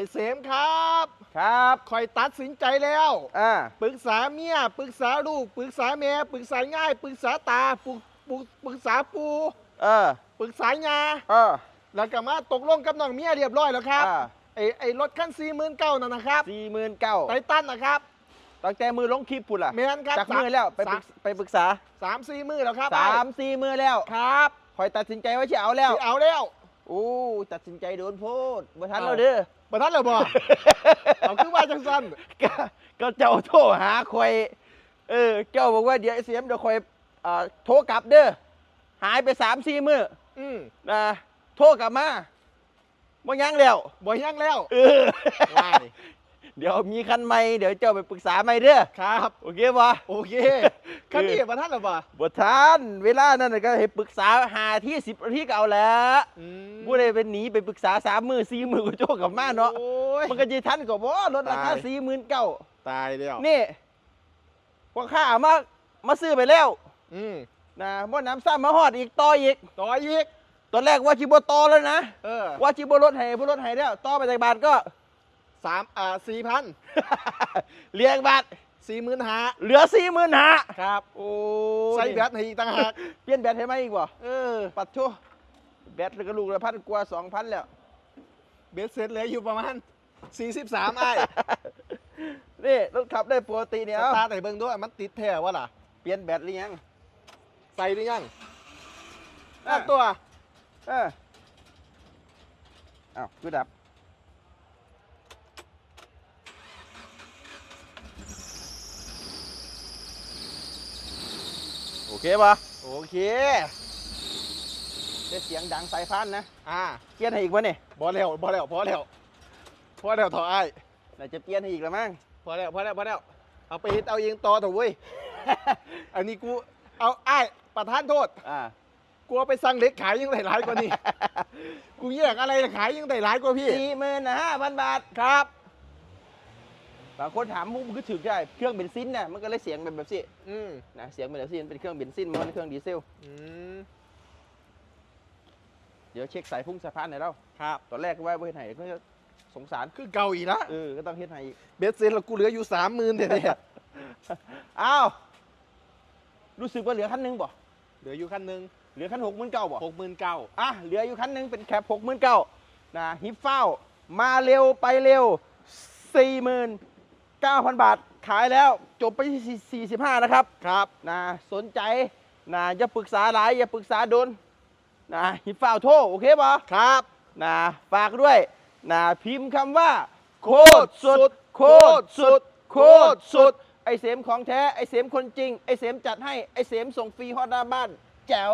อ้เสมครับครับคอยตัดสินใจแล้วอ่าปรึกษาเมียปรึกษาลูกปรึกษาแม่ปรึกษาง่ายปรึกษาตาปรึกปรึกปรึกษาปูเออปรึกษายาเออแล้วก็มาตกลงกับน้องเมียเรียบร้อยแล้วครับอ่าไอ้ไอ้รถคันสี่หมื่นเก้านั่นนะครับสี่หมื่นเก้าไททันนะครับตั้งแต่มือลงคลิปพุ่นล่ะแมนครับจากมือแล้วไปปรึกไปปรึกษาสามสี่มือแล้วครับสามสี่มือแล้วครับคอยตัดสินใจว่าจะเอาแล้วสิเอาแล้วโอ้ตัดสินใจโดนโพดบ่ทันเอาเราเด้อ ประทันเลยบ่ เอาคือว่าจังสันก็ก็เจ้าโทรหาคอยเออ เจ้าบอกว่าเดี๋ยวไอ้เสียมเดี๋ยวคอยอ่าโทรกลับเด้อหายไปสามสี่มืออืมนะโทรกลับมาบ่ยังแล้วบ่ยังแล้ว เออว้าย เดี๋ยวมีคันใหม่เดี๋ยวเจ้าไปปรึกษาใหม่เด้อครับ โอเคปะโอเคคันนี้ประทันเลยบ่บ่ทันเวลานั้นน่ะก็ให้ปรึกษาหาที่สิบนาทีก็เอาแล้วอืมบ่ได้เป็นหนีไปปรึกษาสามมือสี่มือก็โจกกลับมาเนาะโอ้ยมันก็จะทันก็บ่ลดราคาตายสี่หมื่นเก้าตายแล้วนี่พวกข้ามามาซื้อไปแล้ว อืมนะบ่น้ำซ้ำมาฮอดอีกต่ออีกต่ออีกตอนแรกว่าจิบ่ต่อแล้วนะเออว่าจิบ่ลดให้บ่ลดให้แล้วต่อไปจากบาทก็ สามอ่าสี่พันเรียกบาทสี่หมื่นห้าเหลือสี่หมื่นห้าครับโอ้ใส่แบตให้อีกต่างหากเปลี่ยนแบตให้ไหมอีกบ่เออปัดโทแบตแล้วก็ลูกละพันกว่าสองพันแล้วเบสเซ็ตเหลืออยู่ประมาณ43ไอ้นี่รถขับได้ปกติเนี่ยสเอาตาร์ทให้เบิ่งด้วยมันติดแท้วะล่ะ เปลี่ยนแบตหรือยัง ใส่หรือยังอะอะตัวเอออ้าวคือดับ เคปะโอเคได้เสียงดังสายพันนะ อ่า เปลี่ยนให้อีกวะเนี่ยพอแล้วพอแล้วพอแล้วพอแล้วถอไอ้ายน่าจะเปลี่ยนให้อีกแล้วมั้ง พอแล้วพอแล้วพอแล้ว เอาไปเฮ็ดเอาเองต่อเถอะเว้ย อันนี้กู เอาไอ้ายประทานโทษ อ่ากูเอาไปสั่งเล็กขายยังได้หลายกว่านี้ กูแยกอะไรขายยังได้หลายกว่าพี่สี่หมื่นห้าพันบาทครับ บางคนถามมุกมันก็ถือได้เครื่องเบนซินน่ะมันก็เลยเสียงแบบแบบสิอืมนะเสียงเป็นแบบสิเป็นเครื่องเบนซินมันเป็นเครื่องดีเซล อืมเดี๋ยวเช็คสายพุ่งสายพานหน่อยเราครับ ตอนแรกก็ว่าเพื่อนไหนก็สงสารคือเก่าอีกละเออก็ต้องเฮ็ดให้อีก เบสเซ็ตแล้วกูเหลืออยู่สามหมื่นเนี่ย อ้าวรู้สึกว่าเหลือคันหนึงบ่เหลืออยู่คันหนึ่งเหลือคันหกหมื่นเก้าบ่หกหมื่นเก้าอะเหลืออยู่คันหนึงเป็นแคปหกหมื่นเก้านะฮิปเฝ้ามาเร็วไปเร็วสี่หมื่น เก้าพันบาทขายแล้วจบไปที่สี่สิบห้านะครับ ครับนะสนใจนะอย่าปรึกษาหลาย อย่าปรึกษาโดนนะฮิปเฝ้าโทรโอเคป่ะครับนะฝากด้วยนะพิมพ์คำว่า โคตรสุด โคตรสุด โคตรสุด ไอเสมของแท้ ไอเสมคนจริง ไอเสมจัดให้ ไอเสมส่งฟรีฮอดหน้าบ้าน แจ๋ว